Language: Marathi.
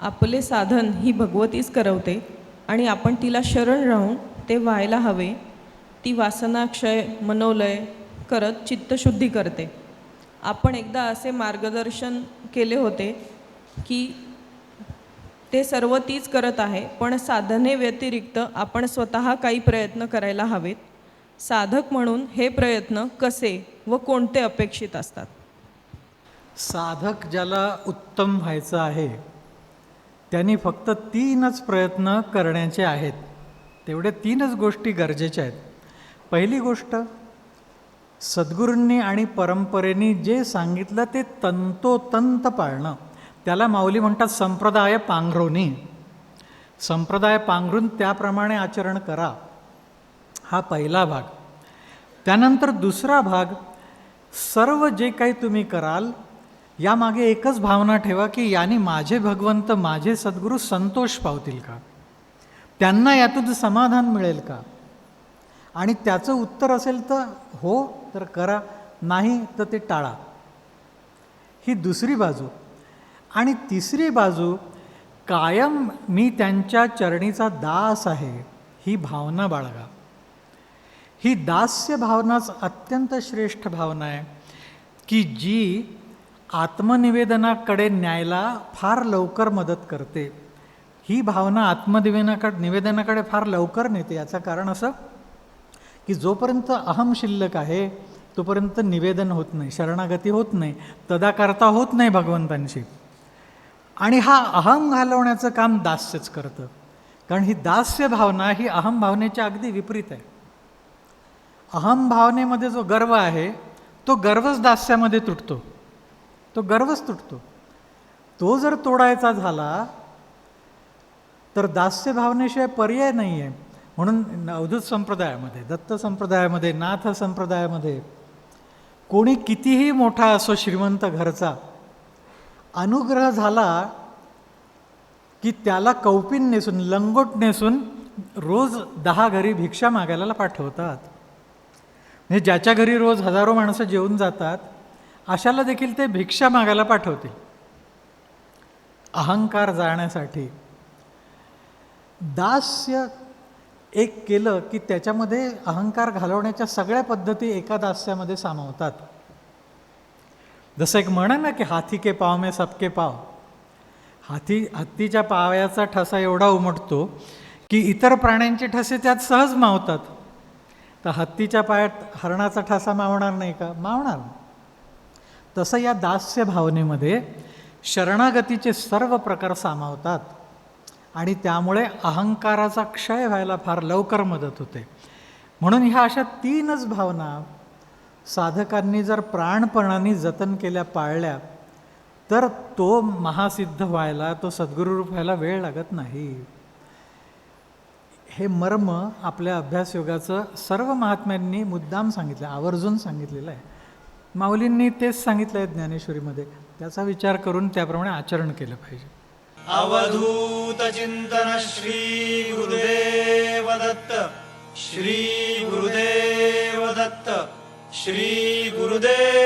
आपले साधन ही भगवतीच करवते आणि आपण तिला शरण राहून ते व्हायला हवे. ती वासनाक्षय मनोलय करत चित्तशुद्धी करते. आपण एकदा असे मार्गदर्शन केले होते की ते सर्व तीच करत आहे पण साधने व्यतिरिक्त आपण स्वतः काही प्रयत्न करायला हवेत. साधक म्हणून हे प्रयत्न कसे व कोणते अपेक्षित असतात? साधक ज्याला उत्तम व्हायचं आहे त्यांनी फक्त तीनच प्रयत्न करण्याचे आहेत. तेवढे तीनच गोष्टी गरजेच्या आहेत. पहिली गोष्ट सद्गुरूंनी आणि परंपरेने जे सांगितलं ते तंतोतंत पाळणं. त्याला माऊली म्हणतात संप्रदाय पांघरोनी संप्रदाय पांघरून त्याप्रमाणे आचरण करा. हा पहिला भाग. त्यानंतर दुसरा भाग सर्व जे काही तुम्ही कराल यामागे एकच भावना ठेवा की याने माझे भगवंत माझे सद्गुरू संतोष पावतील का? त्यांना यातून समाधान मिळेल का? आणि त्याचं उत्तर असेल तर हो तर करा नाही तर ते टाळा. ही दुसरी बाजू. आणि तिसरी बाजू कायम मी त्यांच्या चरणीचा दास आहे ही भावना बाळगा. ही दास्य भावनाच अत्यंत श्रेष्ठ भावना आहे की जी आत्मनिवेदनाकडे न्यायला फार लवकर मदत करते. ही भावना आत्मनिवेदनाकडे निवेदनाकडे फार लवकर नेते याचं कारण असं की जोपर्यंत अहम शिल्लक आहे तोपर्यंत निवेदन होत नाही शरणागती होत नाही तदाकरता होत नाही भगवंतांशी. आणि हा अहम घालवण्याचं काम दास्यच करतं. कारण ही दास्य भावना ही अहम भावनेच्या अगदी विपरीत आहे. अहम भावनेमध्ये जो गर्व आहे तो गर्वच दास्यामध्ये तुटतो. तो गर्वच तुटतो. तो जर तोडायचा झाला तर दास्य भावनेशिवाय पर्याय नाही आहे म्हणून अवधूत संप्रदायामध्ये दत्त संप्रदायामध्ये नाथ संप्रदायामध्ये कोणी कितीही मोठा असो श्रीमंत घरचा अनुग्रह झाला की त्याला कौपिन नेसून लंगोट नेसून रोज दहा घरी भिक्षा मागायला पाठवतात. म्हणजे ज्याच्या घरी रोज हजारो माणसं जेवून जातात अशाला देखील ते भिक्षा मागायला पाठवतील. अहंकार जाण्यासाठी दास्य एक केलं की त्याच्यामध्ये अहंकार घालवण्याच्या सगळ्या पद्धती एका दास्यामध्ये सामावतात. जसं एक म्हणा ना की हाथी के पाव मे सबके पाव. हाती हत्तीच्या पावयाचा ठसा एवढा उमटतो की इतर प्राण्यांचे ठसे त्यात सहज मावतात. तर हत्तीच्या पायात हरणाचा ठसा मावणार नाही का? मावणार. तसं या दास्य भावनेमध्ये शरणागतीचे सर्व प्रकार सामावतात. आणि त्यामुळे अहंकाराचा क्षय व्हायला फार लवकर मदत होते. म्हणून ह्या अशा तीनच भावना साधकांनी जर प्राणपणाने जतन केल्या पाळल्या तर तो महासिद्ध व्हायला तो सद्गुरूरूप व्हायला वेळ लागत नाही. हे मर्म आपल्या अभ्यासयोगाचं सर्व महात्म्यांनी मुद्दाम सांगितलं आवर्जून सांगितलेलं आहे. माऊलींनी तेच सांगितलं आहे ज्ञानेश्वरीमध्ये. त्याचा विचार करून त्याप्रमाणे आचरण केलं पाहिजे. अवधूत चिंतन श्री गुरुदेव दत्त. श्री गुरुदेव दत्त. श्री गुरुदेव